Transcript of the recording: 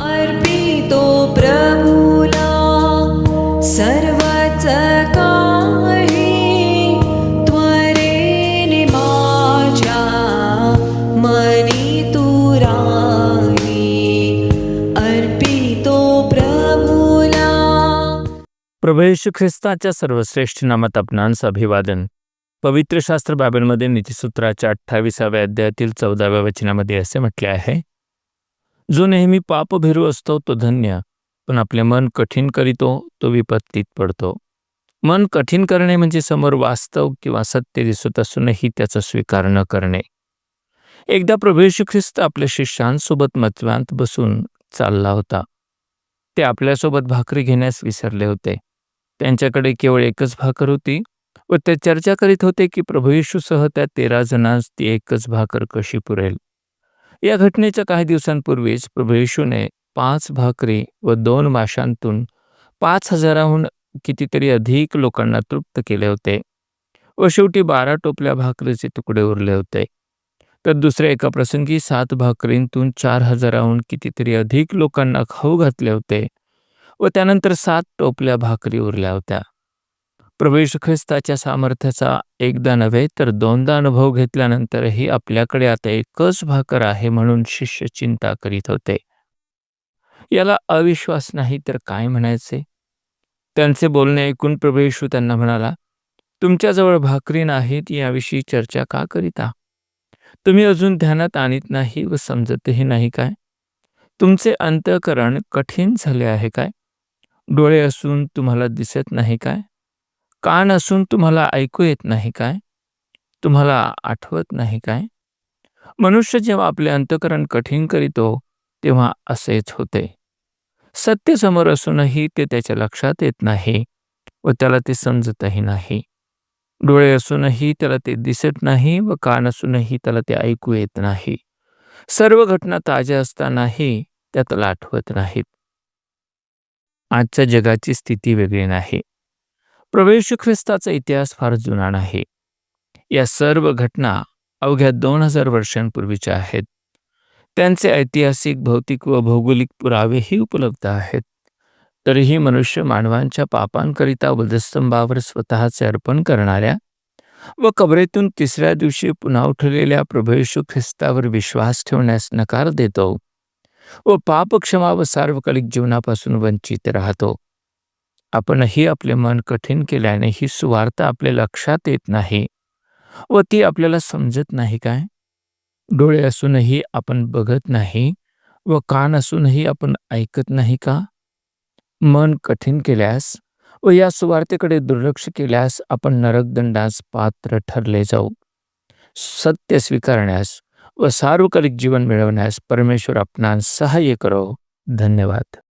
अर्पितो प्रभुला सर्वच काही त्वरेने माझ्या मनी तू अर्पितो प्रभुला. प्रभू येशू ख्रिस्ताच्या सर्वश्रेष्ठ नामात आपणांस अभिवादन. पवित्र शास्त्र बाबेलमध्ये नीतिसूत्राच्या अठ्ठावीसाव्या अध्यायातील चौदाव्या वचनामध्ये असे म्हटले आहे जो नेहमी पापभिरू असतो तो धन्य. पण आपले मन कठीण करीतो तो विपत्तीत पडतो. मन कठीण करणे म्हणजे समोर वास्तव किंवा सत्य दिसत असूनही त्याचा स्वीकार न करणे. एकदा प्रभू येशू ख्रिस्त आपल्या शिष्यांसोबत मतव्यांत बसून चालला होता. ते आपल्यासोबत भाकरी घेण्यास विसरले होते. त्यांच्याकडे केवळ एकच भाकर होती व ते चर्चा करीत होते की प्रभू येशूसह त्या तेरा जणांस ती एकच भाकर कशी पुरेल? या घटनेच्या काही दिवसांपूर्वीच प्रभू येशूने पाच भाकरी व दोन माशांतून पाच हजाराहून कितीतरी अधिक लोकांना तृप्त केले होते व शेवटी बारा टोपल्या भाकरीचे तुकडे उरले होते. तर दुसऱ्या एका प्रसंगी सात भाकरींतून चार हजाराहून कितीतरी अधिक लोकांना खाऊ घातले होते व त्यानंतर सात टोपल्या भाकरी उरल्या होत्या. प्रवेश ख्रिस्ताच्या सामर्थ्याचा एकदा नव्हे तर दोनदा अनुभव घेतल्यानंतरही आपल्याकडे आता एकच भाकर आहे म्हणून शिष्य चिंता करीत होते. याला अविश्वास नाही तर काय म्हणायचे? त्यांचे बोलणे ऐकून प्रभेशू त्यांना म्हणाला तुमच्याजवळ भाकरी नाहीत याविषयी चर्चा का करीता? तुम्ही अजून ध्यानात आणत नाही व समजतही नाही काय? तुमचे अंतःकरण कठीण झाले आहे काय? डोळे असून तुम्हाला दिसत नाही काय? कान असून तुम्हाला ऐकू येत नाही काय? तुम्हाला आठवत नाही काय? मनुष्य जेव्हा आपले अंतकरण कठीण करीतो तेव्हा असेच होते. सत्य समोर असूनही ते त्याच्या लक्षात येत नाही व त्याला ते समजतही नाही. डोळे असूनही त्याला ते दिसत नाही व कान असूनही त्याला ते ऐकू येत नाही. सर्व घटना ताज्या असतानाही त्या त्याला आठवत नाहीत. आजच्या जगाची स्थिती वेगळी नाही. प्रवेश ख्रिस्ताचा इतिहास फार जुना नाही. या सर्व घटना अवघ्या दोन हजार वर्षांपूर्वीच्या आहेत. त्यांचे ऐतिहासिक भौतिक व भौगोलिक पुरावेही उपलब्ध आहेत. तरीही मनुष्य मानवांच्या पापांकरिता वधस्तंभावर स्वतःचे अर्पण करणाऱ्या व कबरेतून तिसऱ्या दिवशी पुन्हा उठलेल्या प्रभू ख्रिस्तावर विश्वास ठेवण्यास नकार देतो व पापक्षमा व सार्वकालिक जीवनापासून वंचित राहतो. आपणही आपले मन कठीण केल्याने ही सुवार्ता आपल्या लक्षात येत नाही व ती आपल्याला समजत नाही काय? डोळे असूनही आपण बघत नाही व कान असूनही आपण ऐकत नाही का? मन कठीण केल्यास व या सुवार्तेकडे दुर्लक्ष केल्यास आपण नरकदंडास पात्र ठरले जाऊ. सत्य स्वीकारण्यास व सार्वकालिक जीवन मिळवण्यास परमेश्वर आपणास सहाय्य करो. धन्यवाद.